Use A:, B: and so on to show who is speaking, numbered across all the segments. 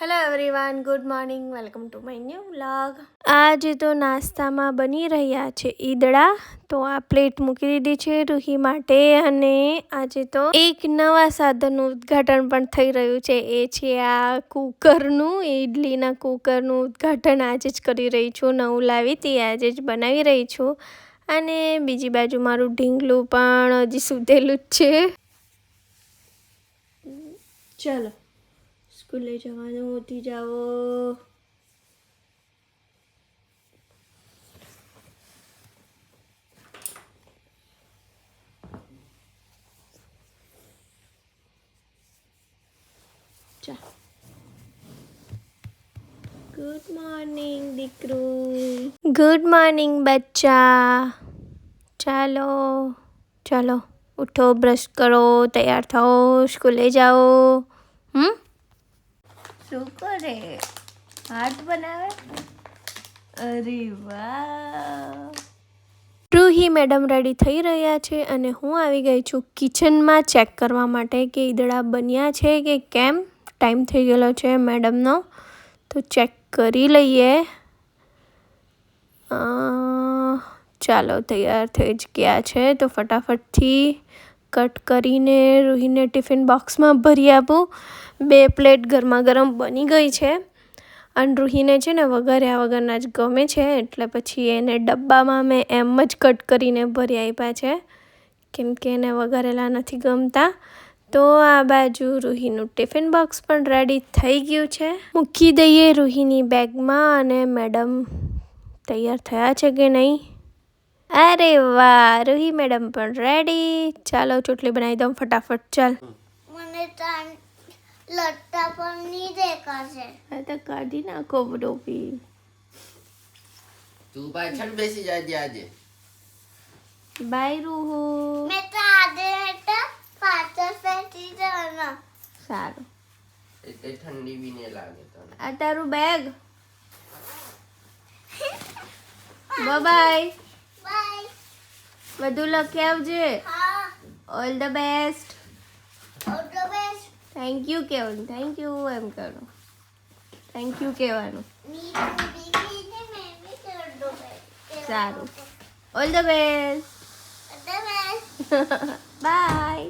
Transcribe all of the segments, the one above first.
A: Hello everyone good morning welcome to my new vlog આજે તો નાસ્તામાં બની રહ્યા છે ઈદડા. તો આ પ્લેટ મૂકી દીધી છે રૂહી માટે અને આજે તો એક નવા સાધનનું ઉદ્ઘાટન પણ થઈ રહ્યું છે. એ છે આ કુકરનું ઇડલીના કુકરનું ઉદ્ઘાટન આજે જ કરી રહી છું. નવું લાવી તે આજે જ બનાવી રહી છું. અને બીજી બાજુ મારું ઢીંગલું પણ હજી સુધેલું જ છે. ચલો સ્કૂલે જવાનું ઉઠી જાઓ ચા ગુડ મોર્નિંગ દીકરું ગુડ મોર્નિંગ બચ્ચા ચાલો ચાલો ઉઠો બ્રશ કરો તૈયાર થાઓ સ્કૂલે જાઓ હમ શું કરે? હાથ બનાવે? અરે વાહ. રૂહી મેડમ રેડી થઈ રહ્યા છે અને હું આવી ગઈ છું કિચનમાં ચેક કરવા માટે કે ઈદડા બન્યા છે કે કેમ? ટાઈમ થઈ ગયેલો છે મેડમનો. તો ચેક કરી લઈએ. ચાલો, તૈયાર થઈ જ ગયા છે. તો ફટાફટથી કટ કરીને રૂહીને ટિફિન બોક્સમાં ભરી આપું. બે પ્લેટ ગરમા ગરમ બની ગઈ છે. અને રૂહીને છે ને વઘાર્યા વગરના જ ગમે છે, એટલે પછી એને ડબ્બામાં મેં એમ જ કટ કરીને ભરી આપ્યા છે. કેમ કે એને વઘારેલા નથી ગમતા. તો આ બાજુ રૂહીનું ટિફિન બોક્સ પણ રેડી થઈ ગયું છે. મૂકી દઈએ રૂહીની બેગમાં અને મેડમ તૈયાર થયા છે કે નહીં? અરે વાહ રૂહી મેડમ પણ રેડી ચાલો ચોટલી બનાવી દઉં ફટાફટ ચાલ
B: મને તાન લટ્ટા પણ નહીં દેખાશે
A: આ તો કાઢી નાખો ટોપી
C: તું પાછળ બેસી જાજે આજે
A: બાય રૂહુ
B: મેં તો આજે એટલે પાછળ બેસી જવાના
A: સારું
C: એટલે ઠંડી બી નહીં લાગે તને
A: આ તારું બેગ બાય
B: બાય
A: બધું લખી આવજે. All the best
B: all the best
A: thank you કહેવાનું થેન્ક યુ એમ કરો. થેન્ક યુ કહેવાનું સારું. All the best bye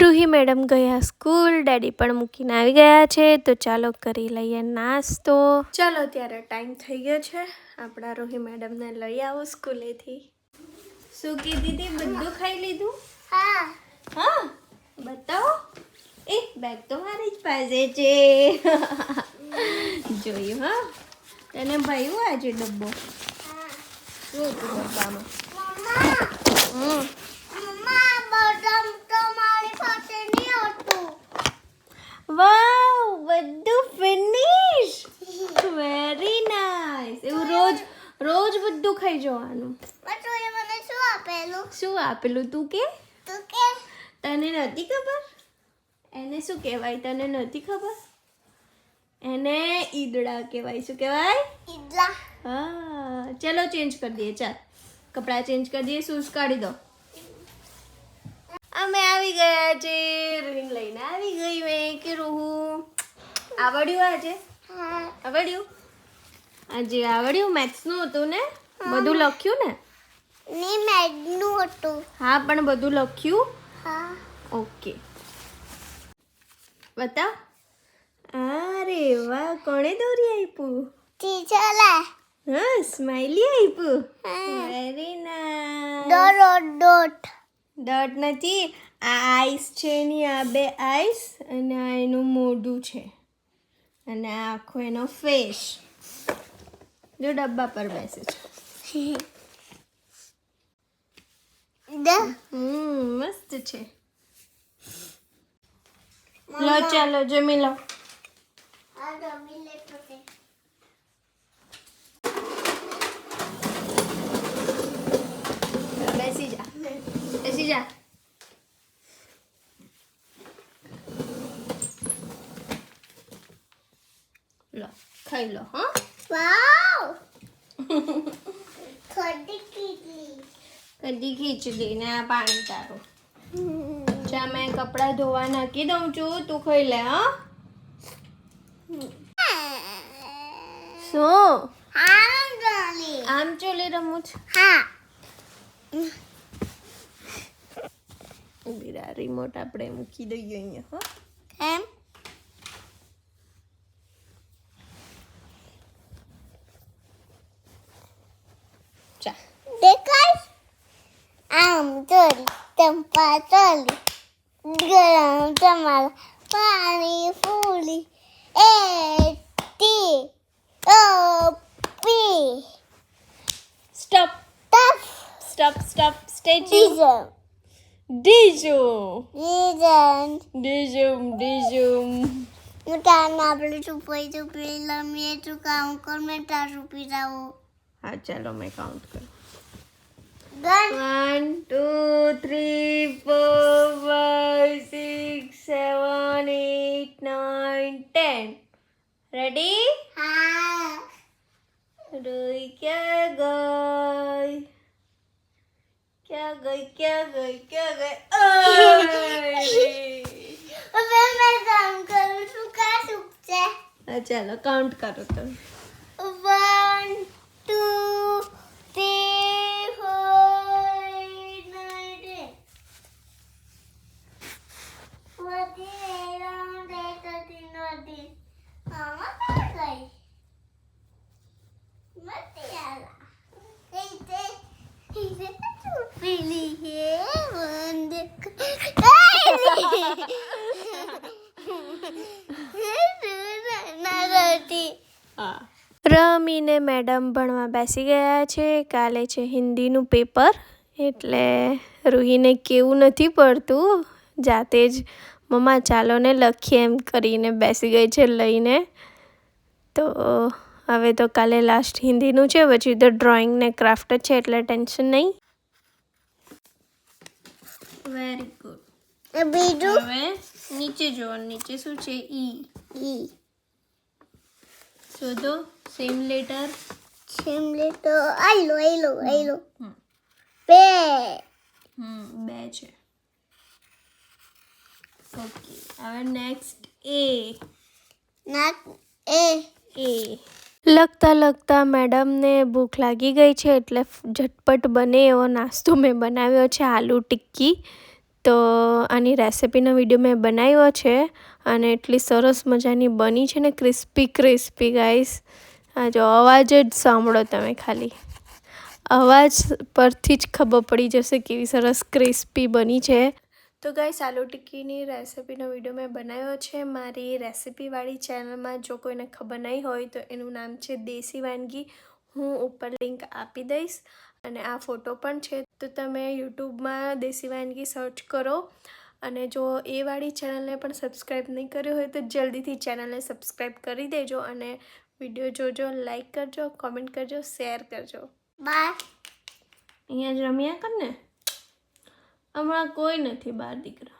A: Ruhi madam ગયા સ્કૂલ ડેડી પણ મૂકીને આવી ગયા છે તો ચાલો કરી લઈએ નાસ્તો. ચાલો ત્યારે ટાઈમ થઈ ગયો છે આપણા રૂહી મેડમને લઈ આવો સ્કૂલેથી. શું કીધી હતી બધું ખાઈ લીધું?
B: હા.
A: હા? બતાવો. એ બેગ તો મારી જ પાસે છે. જોયું હા. તને ભાઈ આજે ડબ્બો.
B: હા.
A: શું હતું ડબ્બામાં?
B: મમ્મા.
A: હમ
B: મમ્મા બદામ તો મારી પાસે નહીં હતું
A: વાવ બધું ફિનિશ વેરી નાઇસ એવું રોજ રોજ બધું ખાઈ જવાનું.
B: મને શું આપેલું?
A: શું આપેલું તું કે?
B: તું કે?
A: તને નથી ખબર? એને શું કહેવાય તને નથી ખબર? એને ઈદડા કહેવાય. શું કહેવાય?
B: ઈદડા.
A: હા ચલો ચેન્જ કરી દઈએ ચાલ. કપડાં ચેન્જ કરી દઈએ શૂઝ કાઢી દો. અમે આવી ગયા છે રીંગ લઈને આવી ગઈ મેં. કે રૂહું આવડ્યું આજે? આવડ્યું? આજે આવડ્યું? મેથ્સનું હતું ને? બધું લખ્યું ને?
B: ની મેગનું હતું.
A: હા પણ બધું લખ્યું?
B: હા.
A: ઓકે. બતાવ. અરે વાહ કોણે દોરી આપ્યું
B: ટીચરે.
A: હા સ્માઈલી આપ્યું અરે નાઇસ
B: ડોટ ડોટ
A: ડોટ નથી. આ આઈસ છે એની આ બે આઈસ અને આ એનું મોઢું છે. અને આ આખો એનો ફેસ. જો ડબ્બા પર બેસે છે. હમ મસ્ત છે. લો ચાલો જમી લો
B: આ ડમી લેતો છે
A: બેસી જા બેસી જા. લો ખાઈ લો હા.
B: વાવ.
A: ખીચડી ને આ પાણી તારું. ચા મેં કપડાં ધોવા નાખી દઉં છું. તું ખાઈ લે હા. શું?
B: આમ
A: આમ ચોલી રમું છું.
B: હા.
A: બીરા રિમોટ આપણે મૂકી દઈએ અહીંયા હો
B: એમ
A: ચા
B: દેખાય આમ ચોરી ચંપા ચોરી ગરમ તમારા પાણી ફૂલી એ ટી ઓ પી
A: સ્ટોપ
B: ટફ
A: સ્ટોપ સ્ટોપ સ્ટેચ્યુ
B: ડીઝલ
A: ડીજુ
B: ડીઝલ
A: ડીજુમ ડીજુમ
B: કાન આપણે ચૂપાઈ ચૂપી લમીએ છું કામ કર મેં તાર ચૂપી જાઉં
A: હા ચાલો મેં કાઉન્ટ કરું one two three four five six seven eight nine ten ready
B: હા
A: રોઈ ક્યાં ગઈ ક્યાં ગઈ ક્યાં ગઈ ક્યાં ગઈ?
B: હવે મેં કામ કરું છું કા સુખ છે?
A: હા ચાલો કાઉન્ટ કરો તમે.
B: One two three four eight, Filiye
A: mandık. રમીને મેડમ ભણવા બેસી ગયા છે. કાલે છે હિન્દીનું પેપર એટલે રૂહીને કેવું નથી પડતું. જાતે જ મમ્મા ચાલો ને લખીએ એમ કરીને બેસી ગઈ છે લઈને. તો હવે તો કાલે લાસ્ટ હિન્દીનું છે પછી તો ડ્રોઈંગ ને ક્રાફ્ટ છે એટલે ટેન્શન નહીં. વેરી ગુડ
B: બીજું
A: હવે નીચે જુઓ નીચે શું છે ઈ
B: ઈ
A: શોધો સેમ લેટર
B: શિમલે તો આઈલો આઈલો આઈલો
A: હમ.
B: બે
A: હમ બે છે ઓકે હવે નેક્સ્ટ એ
B: નાક એ
A: એ લખતા લખતા મેડમને ભૂખ લાગી ગઈ છે એટલે ઝટપટ બને એવો નાસ્તો મેં બનાવ્યો છે, આલુ ટિક્કી. તો આની રેસિપીનો વીડિયો મેં બનાવ્યો છે અને એટલી સરસ મજાની બની છે ને, ક્રિસ્પી ક્રિસ્પી ગાઈસ. આ જો અવાજ જ સાંભળો તમે ખાલી. અવાજ પરથી જ ખબર પડી જશે કેવી સરસ ક્રિસ્પી બની છે. તો ગાઈસ આલુ ટિક્કીની રેસિપીનો વીડિયો મેં બનાવ્યો છે. મારી રેસિપીવાળી ચેનલમાં જો કોઈને ખબર નહીં હોય તો એનું નામ છે દેશી વાનગી. હું ઉપર લિંક આપી દઈશ અને આ ફોટો પણ છે. તો તમે યુટ્યુબમાં દેશી વાનગી સર્ચ કરો અને જો એ વાળી ચેનલને પણ સબસ્ક્રાઈબ નહીં કર્યો હોય તો જલ્દીથી ચેનલને સબસ્ક્રાઈબ કરી દેજો અને વીડિયો જોજો લાઈક કરજો કોમેન્ટ કરજો શેર કરજો.
B: બાય.
A: અહીંયા જ રમ્યા કર ને? હમણાં કોઈ નથી બાર દીકરા.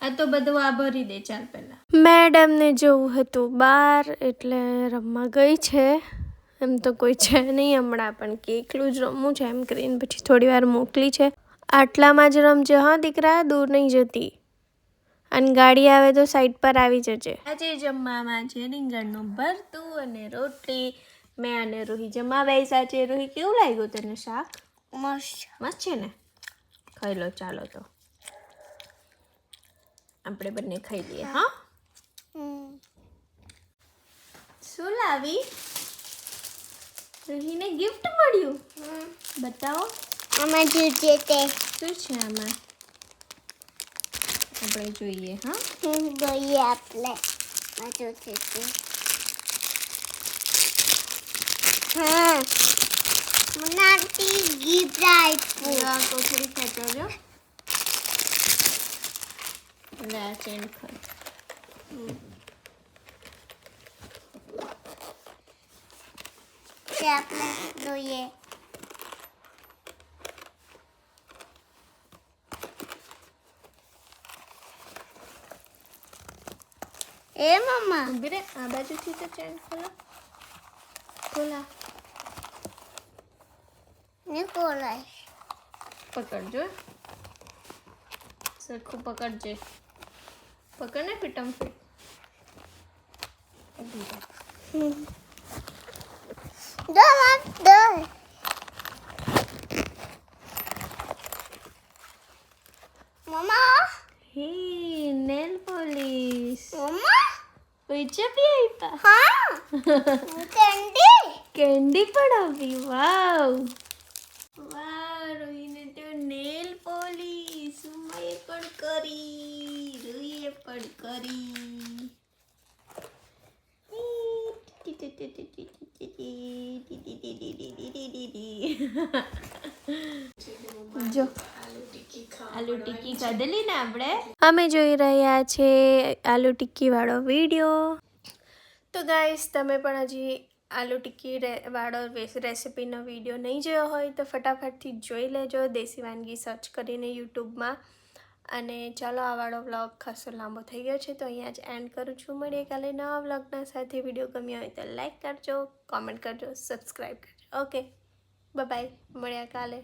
A: આ તો બધું આ ભરી દે ચાલ પહેલા. મેડમને જવું હતું બહાર એટલે રમવા ગઈ છે. એમ તો કોઈ છે નહીં હમણાં પણ કે એકલું જ રમવું છે એમ કરીને પછી થોડી વાર મોકલી છે. આટલામાં જ રમજે હા દીકરા દૂર નહીં જતી. અને ગાડી આવે તો સાઈડ પર આવી જજે. આજે જમવામાં છે રીંગણનું ભરતું અને રોટલી મેં અને રૂહી જમવા બેસા છે રૂહી કેવું લાગ્યું તને શાક?
B: મસ્ત.
A: મસ્ત છે ને? ખાઈ લો ચાલો તો. આપણે બંને ખાઈ લઈએ હા. શું લાવી? રહીને ગિફ્ટ મળ્યું. બતાવો.
B: આમાં જોઈએ તે.
A: શું છે આમાં? આપણે જોઈએ હા?
B: જોઈએ આપણે. આ જોઈએ છે હા. મને આંટી ગિફ્ટ આપ્યું
A: આ કોથળી ખેંચવજો લે ચેન ખર
B: તે આપણે જોઈએ એ મમ્મા
A: ઊભી રે આ બાજુથી તો ચેન ખોલો ખોલા
B: કોલાય
A: પકડજો સરખું પકડજે. પકડ ને પીટમ ફીટ
B: મમ્મા?
A: હે નેલ પોલિશ
B: મમ્મા?
A: પૈસા બી આપ્યા
B: હા. કેન્ડી.
A: કેન્ડી પણ આપી વાવ. કરી જો. આલુ ટિક્કી ખાધેલી ને આપણે? અમે જોઈ રહ્યા છે આલુ ટિક્કી વાળો વીડિયો. તો ગાઈસ તમે પણ હજી આલુ ટિક્કી વાળો રેસીપીનો રેસિપીનો વીડિયો નહીં જોયો હોય તો ફટાફટથી જોઈ લેજો. દેશી વાનગી સર્ચ કરીને યુટ્યુબમાં અને ચાલો આ વાળો વ્લોગ ખાસો લાંબો થઈ ગયો છે, તો અહીંયા જ એન્ડ કરું છું. મળીએ કાલે નવા વ્લોગના સાથે. વીડિયો ગમ્યો હોય તો લાઈક કરજો કોમેન્ટ કરજો સબસ્ક્રાઈબ કરજો. ઓકે બાય મળ્યા કાલે.